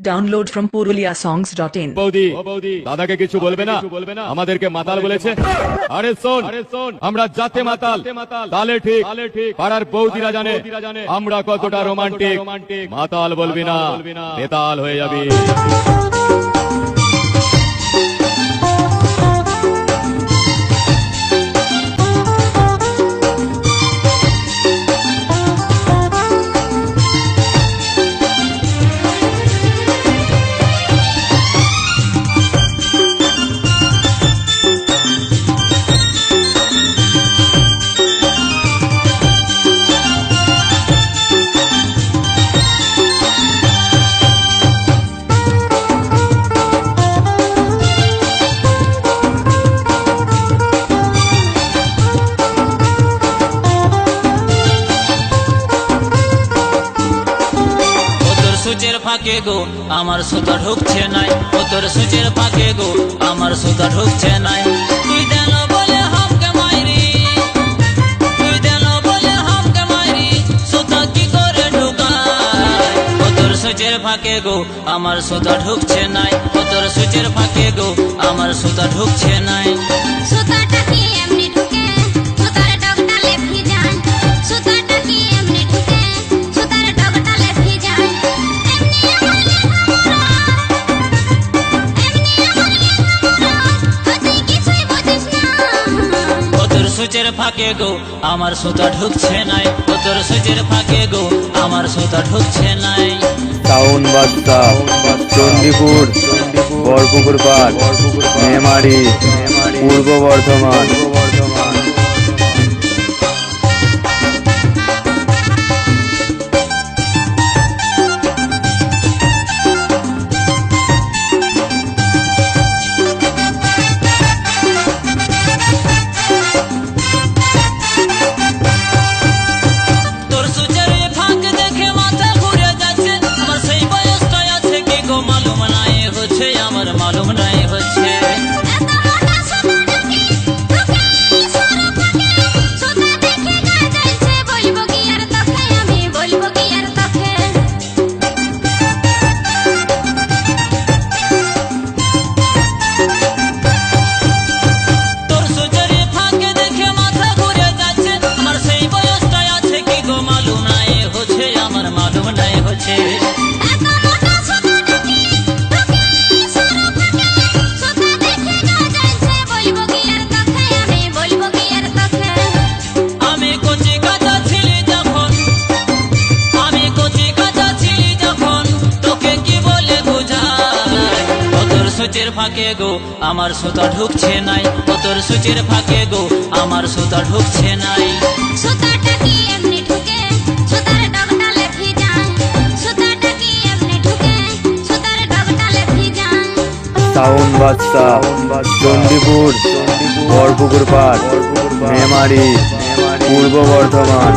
Download dot in বৌদি দাদাকে কিছু বলবে না? বলবে না আমাদেরকে মাতাল বলেছে। আরে শোন আরে শোন আমরা জাতে মাতাল। তালে ঠিক, পাড়ার বৌদিরা জানে। আমরা কতটা রোমান্টিক মাতাল বলবি না। বেতাল হয়ে যাবি। ফাঁকে গো, আমার সুতা ঢুকছে নাই। ও তোর সূচের ফাঁকে গো, আমার সুতা ঢুকছে নাই। ফাঁকে গো, আমার সুতা ঢুকছে নাই। ও তোর সূচের ফাঁকে গো, আমার সুতা ঢুকছে ফাঁকে গো, আমার সুতা ঢুকছে নাই। ও তোর সূচের ফাঁকে গো, আমার সুতা ঢুকছে নাই। টাউন বাস্তা চণ্ডীপুর বরপুকুর পাড় মেমারি, পূর্ব বর্ধমান। ফাঁকে গো আমার সুতা ঢুকছে নাই। ও তোর সুচের ফাঁকে গো আমার সুতা ঢুকছে নাই। সুতাটা কি এমনি ঢুকে? সুতার ডগটা লেফি সুতাটা কি এমনি ঢুকে? সুতার ডগটা লেফি যায় টাউন বাস্তা চণ্ডীপুর বরপুকুর পাড় মেমারি পূর্ব বর্ধমান।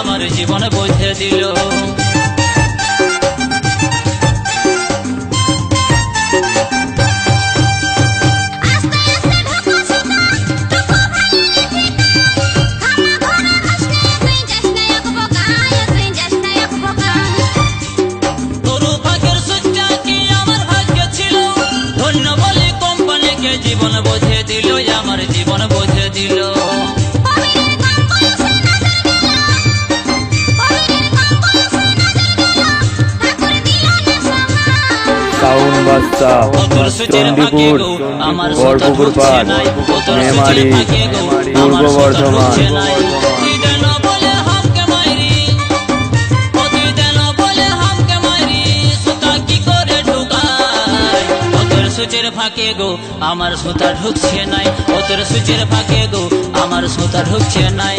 আমার জীবন বুঝে দিল। বাস্তা চন্ডীপুর বরপুকুর মেমারি পূর্ব বর্ধমান সুচের ফাঁকে গো আমার সুতা ঢুকছে নাই, ওদের সুচের ফাঁকে গো, আমার সুতা ঢুকছে নাই।